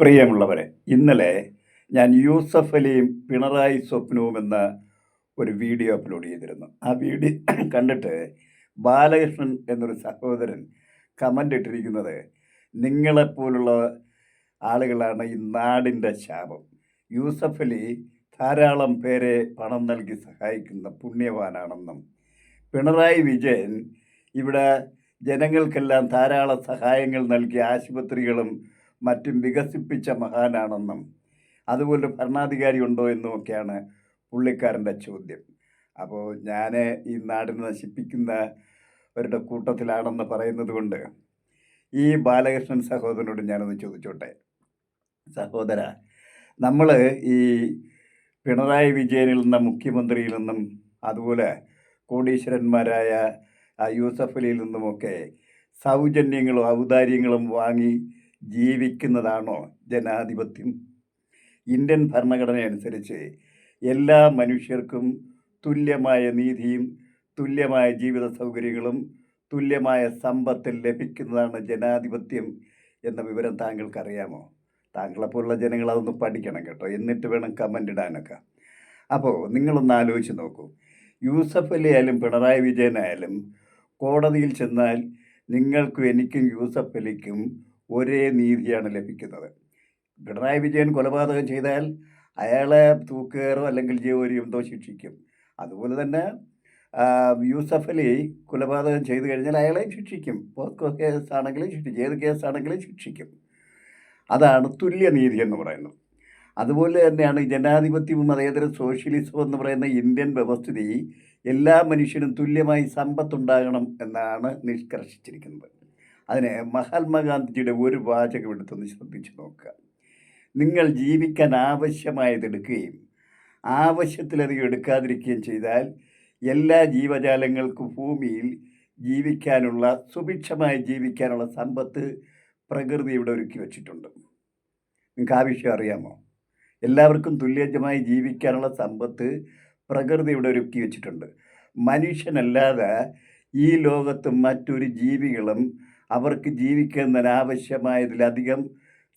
പ്രിയമുള്ളവരെ ഇന്നലെ ഞാൻ യൂസഫ് അലിയും പിണറായി സ്വപ്നവും എന്ന ഒരു വീഡിയോ അപ്ലോഡ് ചെയ്തിരുന്നു. ആ വീഡിയോ കണ്ടിട്ട് ബാലകൃഷ്ണൻ എന്നൊരു സഹോദരൻ കമന്റ് ഇട്ടിരിക്കുന്നത് നിങ്ങളെപ്പോലുള്ള ആളുകളാണ് ഈ നാടിന്റെ ശാപം. യൂസഫ് അലി ധാരാളം പേരെ പണം നൽകി സഹായിക്കുന്ന പുണ്യവാനാണെന്നും പിണറായി വിജയൻ ഇവിടെ ജനങ്ങൾക്കെല്ലാം ധാരാളം സഹായങ്ങൾ നൽകി ആശുപത്രികളും മറ്റും വികസിപ്പിച്ച മഹാനാണെന്നും അതുപോലെ ഭരണാധികാരി ഉണ്ടോ എന്നുമൊക്കെയാണ് പുള്ളിക്കാരന്റെ ചോദ്യം. അപ്പോൾ ഞാൻ ഈ നാടിനെ നശിപ്പിക്കുന്നവരുടെ കൂട്ടത്തിലാണെന്ന് പറയുന്നത് കൊണ്ട് ഈ ബാലകൃഷ്ണൻ സഹോദരനോട് ഞാനൊന്ന് ചോദിച്ചോട്ടെ. സഹോദര നമ്മൾ ഈ പിണറായി വിജയനിൽ നിന്നും മുഖ്യമന്ത്രിയിൽ നിന്നും അതുപോലെ കോടീശ്വരന്മാരായ യൂസഫലിയിൽ നിന്നുമൊക്കെ സൗജന്യങ്ങളും ഔദാര്യങ്ങളും വാങ്ങി ജീവിക്കുന്നതാണോ ജനാധിപത്യം? ഇന്ത്യൻ ഭരണഘടന അനുസരിച്ച് എല്ലാ മനുഷ്യർക്കും തുല്യമായ നീതിയും തുല്യമായ ജീവിത സൗകര്യങ്ങളും തുല്യമായ സമ്പത്ത് ലഭിക്കുന്നതാണ് ജനാധിപത്യം എന്ന വിവരം താങ്കൾക്കറിയാമോ? താങ്കളെപ്പോലുള്ള ജനങ്ങൾ അതൊന്ന് പഠിക്കണം കേട്ടോ. എന്നിട്ട് വേണം കമന്റ് ഇടാനൊക്കെ. അപ്പോൾ നിങ്ങളൊന്ന് ആലോചിച്ച് നോക്കൂ. യൂസഫ് അലി ആയാലും പിണറായി വിജയനായാലും കോടതിയിൽ ചെന്നാൽ നിങ്ങൾക്കും എനിക്കും യൂസഫ് അലിക്കും ഒരേ നീതിയാണ് ലഭിക്കുന്നത്. പിണറായി വിജയൻ കൊലപാതകം ചെയ്താൽ അയാളെ തൂക്കുകയറോ അല്ലെങ്കിൽ ജീവരിയോ എന്തോ ശിക്ഷിക്കും. അതുപോലെ തന്നെ യൂസഫ് അലി കൊലപാതകം ചെയ്തു കഴിഞ്ഞാൽ അയാളെയും ശിക്ഷിക്കും. പോസ്കോ കേസ് ആണെങ്കിലും ശിക്ഷിക്കും. ഏത് കേസാണെങ്കിലും ശിക്ഷിക്കും. അതാണ് തുല്യനീതി എന്ന് പറയുന്നത്. അതുപോലെ തന്നെയാണ് ജനാധിപത്യവും അതേതര സോഷ്യലിസവും എന്ന് പറയുന്ന ഇന്ത്യൻ വ്യവസ്ഥിതി എല്ലാ മനുഷ്യനും തുല്യമായി സമ്പത്തുണ്ടാകണം എന്നാണ് നിഷ്കർഷിച്ചിരിക്കുന്നത്. അതിന് മഹാത്മാഗാന്ധിജിയുടെ ഒരു വാചകം എടുത്തൊന്ന് ശ്രദ്ധിച്ചു നോക്കുക. നിങ്ങൾ ജീവിക്കാൻ ആവശ്യമായത് എടുക്കുകയും ആവശ്യത്തിലധികം എടുക്കാതിരിക്കുകയും ചെയ്താൽ എല്ലാ ജീവജാലങ്ങൾക്കും ഭൂമിയിൽ ജീവിക്കാനുള്ള സുഭിക്ഷമായി ജീവിക്കാനുള്ള സമ്പത്ത് പ്രകൃതി ഇവിടെ ഒരുക്കി വച്ചിട്ടുണ്ട്. നിങ്ങൾക്ക് ആ വിഷയം അറിയാമോ? എല്ലാവർക്കും തുല്യമായി ജീവിക്കാനുള്ള സമ്പത്ത് പ്രകൃതി ഇവിടെ ഒരുക്കി വെച്ചിട്ടുണ്ട്. മനുഷ്യനല്ലാതെ ഈ ലോകത്ത് മറ്റൊരു ജീവികളും അവർക്ക് ജീവിക്കുന്നതിനാവശ്യമായതിലധികം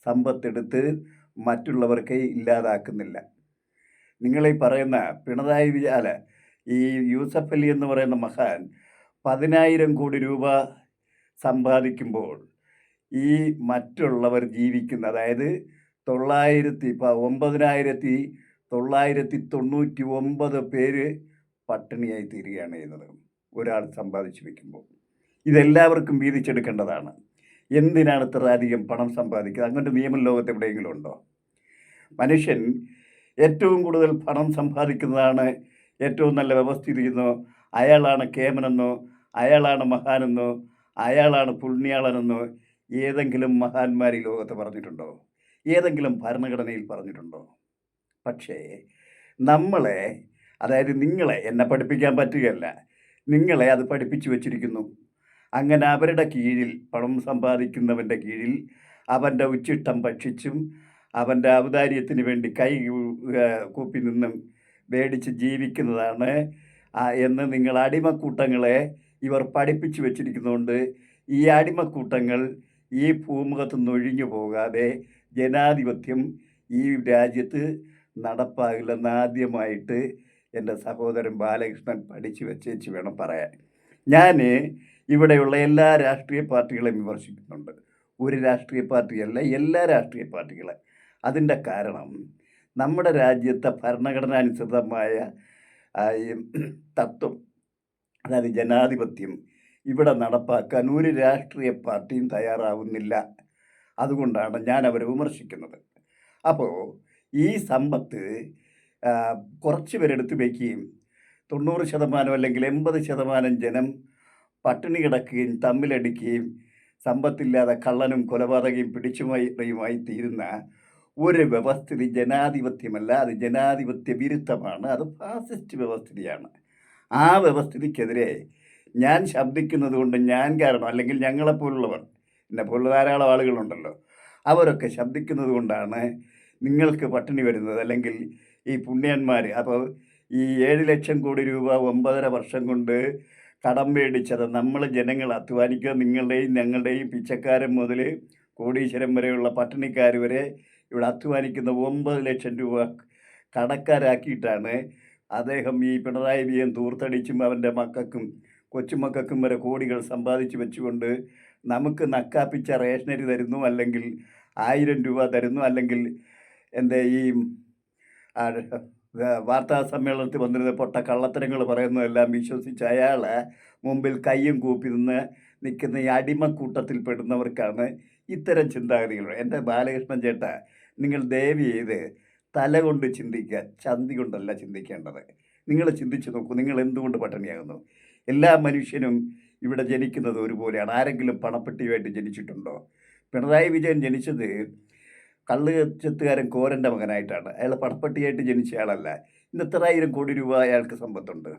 സമ്പത്തെടുത്ത് മറ്റുള്ളവർക്ക് ഇല്ലാതാക്കുന്നില്ല. നിങ്ങളീ പറയുന്ന പിണറായി വിജയ ഈ യൂസഫ് അലി എന്ന് പറയുന്ന മഹാൻ പതിനായിരം കോടി രൂപ സമ്പാദിക്കുമ്പോൾ ഈ മറ്റുള്ളവർ ജീവിക്കുന്ന അതായത് തൊള്ളായിരത്തി ഒമ്പതിനായിരത്തി തൊള്ളായിരത്തി തൊണ്ണൂറ്റി ഒമ്പത് പേര് പട്ടിണിയായി തീരുകയാണ് ചെയ്യുന്നത്. ഒരാൾ സമ്പാദിച്ചു വെക്കുമ്പോൾ ഇതെല്ലാവർക്കും വീതിച്ചെടുക്കേണ്ടതാണ്. എന്തിനാണ് ഇത്ര അധികം പണം സമ്പാദിക്കുന്നത് അങ്ങനത്തെ നിയമം ലോകത്ത് എവിടെയെങ്കിലും ഉണ്ടോ? മനുഷ്യൻ ഏറ്റവും കൂടുതൽ പണം സമ്പാദിക്കുന്നതാണ് ഏറ്റവും നല്ല വ്യവസ്ഥിതിയെന്നോ അയാളാണ് കേമനെന്നോ അയാളാണ് മഹാനെന്നോ അയാളാണ് പുണ്യാളനെന്നോ ഏതെങ്കിലും മഹാന്മാർ ഈ ലോകത്ത് പറഞ്ഞിട്ടുണ്ടോ? ഏതെങ്കിലും ഭരണഘടനയിൽ പറഞ്ഞിട്ടുണ്ടോ? പക്ഷേ നമ്മളെ അതായത് നിങ്ങളെ എന്നെ പഠിപ്പിക്കാൻ പറ്റുകയല്ല. നിങ്ങളെ അത് പഠിപ്പിച്ചു വച്ചിരിക്കുന്നു. അങ്ങനെ അവരുടെ കീഴിൽ പണം സമ്പാദിക്കുന്നവന്റെ കീഴിൽ അവന്റെ ഉച്ചിഷ്ടം ഭക്ഷിച്ചും അവന്റെ ഔദാര്യത്തിന് വേണ്ടി കൈ കൂപ്പി നിന്നും മേടിച്ച് ജീവിക്കുന്നതാണ്. എന്ന് നിങ്ങൾ അടിമക്കൂട്ടങ്ങളെ ഇവർ പഠിപ്പിച്ചു വച്ചിരിക്കുന്നതുകൊണ്ട് ഈ അടിമക്കൂട്ടങ്ങൾ ഈ ഭൂമുഖത്ത് നിന്നൊഴിഞ്ഞു പോകാതെ ജനാധിപത്യം ഈ രാജ്യത്ത് നടപ്പാകില്ലെന്ന് ആദ്യമായിട്ട് എന്റെ സഹോദരൻ ബാലകൃഷ്ണൻ പഠിച്ചു വെച്ചേച്ച് വേണം പറയാൻ. ഞാൻ ഇവിടെയുള്ള എല്ലാ രാഷ്ട്രീയ പാർട്ടികളെയും വിമർശിക്കുന്നുണ്ട്. ഒരു രാഷ്ട്രീയ പാർട്ടിയല്ല എല്ലാ രാഷ്ട്രീയ പാർട്ടികളെ. അതിന്റെ കാരണം നമ്മുടെ രാജ്യത്തെ ഭരണഘടനാനുസൃതമായ തത്വം അതായത് ജനാധിപത്യം ഇവിടെ നടപ്പാക്കാൻ ഒരു രാഷ്ട്രീയ പാർട്ടിയും തയ്യാറാവുന്നില്ല. അതുകൊണ്ടാണ് ഞാൻ അവരെ വിമർശിക്കുന്നത്. അപ്പോൾ ഈ സമ്പത്ത് കുറച്ച് പേരെടുത്ത് വയ്ക്കുകയും തൊണ്ണൂറ് ശതമാനം അല്ലെങ്കിൽ എൺപത് ശതമാനം ജനം പട്ടിണി കിടക്കുകയും തമ്മിലടിക്കുകയും സമ്പത്തില്ലാതെ കള്ളനും കൊലപാതകയും പിടിച്ചുമായി തീരുന്ന ഒരു വ്യവസ്ഥിതി ജനാധിപത്യമല്ല. അത് ജനാധിപത്യ വിരുദ്ധമാണ്. അത് ഫാസിസ്റ്റ് വ്യവസ്ഥിതിയാണ്. ആ വ്യവസ്ഥിതിക്കെതിരെ ഞാൻ ശബ്ദിക്കുന്നത് കൊണ്ട് ഞാൻ കാരണം അല്ലെങ്കിൽ ഞങ്ങളെപ്പോലുള്ളവർ എന്നെ പോലുള്ള ധാരാളം ആളുകളുണ്ടല്ലോ അവരൊക്കെ ശബ്ദിക്കുന്നത് കൊണ്ടാണ് നിങ്ങൾക്ക് പട്ടിണി വരുന്നത്. അല്ലെങ്കിൽ ഈ പുണ്യന്മാർ അപ്പോൾ ഈ ഏഴ് ലക്ഷം കോടി രൂപ ഒമ്പതര വർഷം കൊണ്ട് കടം മേടിച്ചത് നമ്മൾ ജനങ്ങൾ അധ്വാനിക്കുക നിങ്ങളുടെയും ഞങ്ങളുടെയും പിച്ചക്കാരൻ മുതൽ കോടീശ്വരം വരെയുള്ള പട്ടിണിക്കാർ വരെ ഇവിടെ അധ്വാനിക്കുന്ന ഒമ്പത് ലക്ഷം രൂപ കടക്കാരാക്കിയിട്ടാണ് അദ്ദേഹം ഈ പിണറായി വിജയൻ തൂർത്തടിച്ചും അവന്റെ മക്കൾക്കും കൊച്ചുമക്കൾക്കും വരെ കോടികൾ സമ്പാദിച്ചു വെച്ചുകൊണ്ട് നമുക്ക് നക്കാപ്പിച്ച റേഷനരി തരുന്നു അല്ലെങ്കിൽ ആയിരം രൂപ തരുന്നു അല്ലെങ്കിൽ എന്റെ ഈ വാർത്താ സമ്മേളനത്തിൽ വന്നിരുന്ന പൊട്ട കള്ളത്തരങ്ങൾ പറയുന്നതെല്ലാം വിശ്വസിച്ച് അയാൾ മുമ്പിൽ കയ്യും കൂപ്പി നിന്ന് നിൽക്കുന്ന ഈ അടിമക്കൂട്ടത്തിൽ പെടുന്നവർക്കാണ് ഇത്തരം ചിന്താഗതികൾ. എന്റെ ബാലകൃഷ്ണൻ ചേട്ട നിങ്ങൾ ദയവ് ചെയ്ത് തല കൊണ്ട് ചിന്തിക്കുക ചന്തി കൊണ്ടല്ല ചിന്തിക്കേണ്ടത്. നിങ്ങൾ ചിന്തിച്ച് നോക്കൂ നിങ്ങൾ എന്തുകൊണ്ട് പട്ടിണിയാകുന്നു? എല്ലാ മനുഷ്യനും ഇവിടെ ജനിക്കുന്നത് ഒരുപോലെയാണ്. ആരെങ്കിലും പണപ്പെട്ടിയുമായിട്ട് ജനിച്ചിട്ടുണ്ടോ? പിണറായി വിജയൻ ജനിച്ചത് കള്ള് ചെത്തുകാരൻ കോരന്റെ മകനായിട്ടാണ്. അയാൾ പണപ്പെട്ടിയായിട്ട് ജനിച്ച ആളല്ല. ഇന്ന് എത്രായിരം കോടി രൂപ അയാൾക്ക് സമ്പത്തുണ്ട്.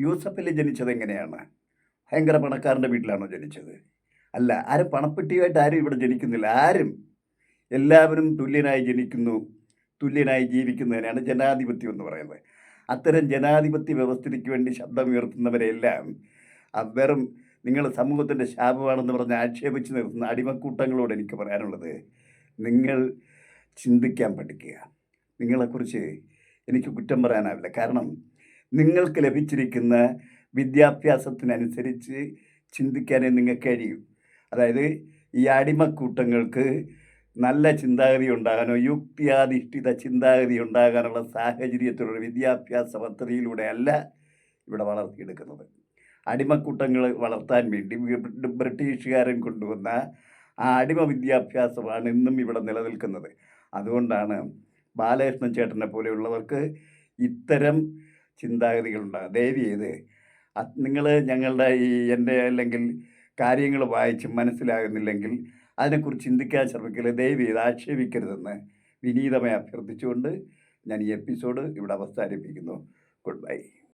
യൂസഫിൽ ജനിച്ചത് എങ്ങനെയാണ്? ഭയങ്കര പണക്കാരന്റെ വീട്ടിലാണോ ജനിച്ചത്? അല്ല ആരും പണപ്പെട്ടിയുമായിട്ട് ആരും ഇവിടെ ജനിക്കുന്നില്ല. ആരും. എല്ലാവരും തുല്യനായി ജനിക്കുന്നു. തുല്യനായി ജീവിക്കുന്നതിനാണ് ജനാധിപത്യം എന്ന് പറയുന്നത്. അത്തരം ജനാധിപത്യ വ്യവസ്ഥയ്ക്ക് വേണ്ടി ശബ്ദം ഉയർത്തുന്നവരെല്ലാം വെറും നിങ്ങൾ സമൂഹത്തിന്റെ ശാപമാണെന്ന് പറഞ്ഞ് ആക്ഷേപിച്ച് നിർത്തുന്ന അടിമക്കൂട്ടങ്ങളോട് എനിക്ക് പറയാനുള്ളത്. നിങ്ങൾ ചിന്തിക്കാൻ പഠിക്കുക. നിങ്ങളെക്കുറിച്ച് എനിക്ക് കുറ്റം പറയാനാവില്ല. കാരണം നിങ്ങൾക്ക് ലഭിച്ചിരിക്കുന്ന വിദ്യാഭ്യാസത്തിനനുസരിച്ച് ചിന്തിക്കാനേ നിങ്ങൾക്ക് കഴിയൂ. അതായത് ഈ അടിമക്കൂട്ടങ്ങൾക്ക് നല്ല ചിന്താഗതി ഉണ്ടാകാനോ യുക്തിയാധിഷ്ഠിത ചിന്താഗതി ഉണ്ടാകാനുള്ള സാഹചര്യത്തിലുള്ള വിദ്യാഭ്യാസ പദ്ധതിയിലൂടെയല്ല ഇവിടെ വളർത്തിയെടുക്കുന്നത്. അടിമക്കൂട്ടങ്ങൾ വളർത്താൻ വേണ്ടി ബ്രിട്ടീഷുകാരൻ കൊണ്ടുവന്ന ആ അടിമ വിദ്യാഭ്യാസമാണ് ഇന്നും ഇവിടെ നിലനിൽക്കുന്നത്. അതുകൊണ്ടാണ് ബാലകൃഷ്ണൻ ചേട്ടനെ പോലെയുള്ളവർക്ക് ഇത്തരം ചിന്താഗതികളുണ്ടാകും ദയവ് ചെയ്ത് നിങ്ങൾ ഞങ്ങളുടെ ഈ എന്റെ അല്ലെങ്കിൽ കാര്യങ്ങൾ വായിച്ച് മനസ്സിലാകുന്നില്ലെങ്കിൽ അതിനെക്കുറിച്ച് ചിന്തിക്കാൻ ശ്രമിക്കില്ല ദയവ് ചെയ്ത് ആക്ഷേപിക്കരുതെന്ന് വിനീതമായി അഭ്യർത്ഥിച്ചുകൊണ്ട് ഞാൻ ഈ എപ്പിസോഡ് ഇവിടെ അവസാനിപ്പിക്കുന്നു. Good bye.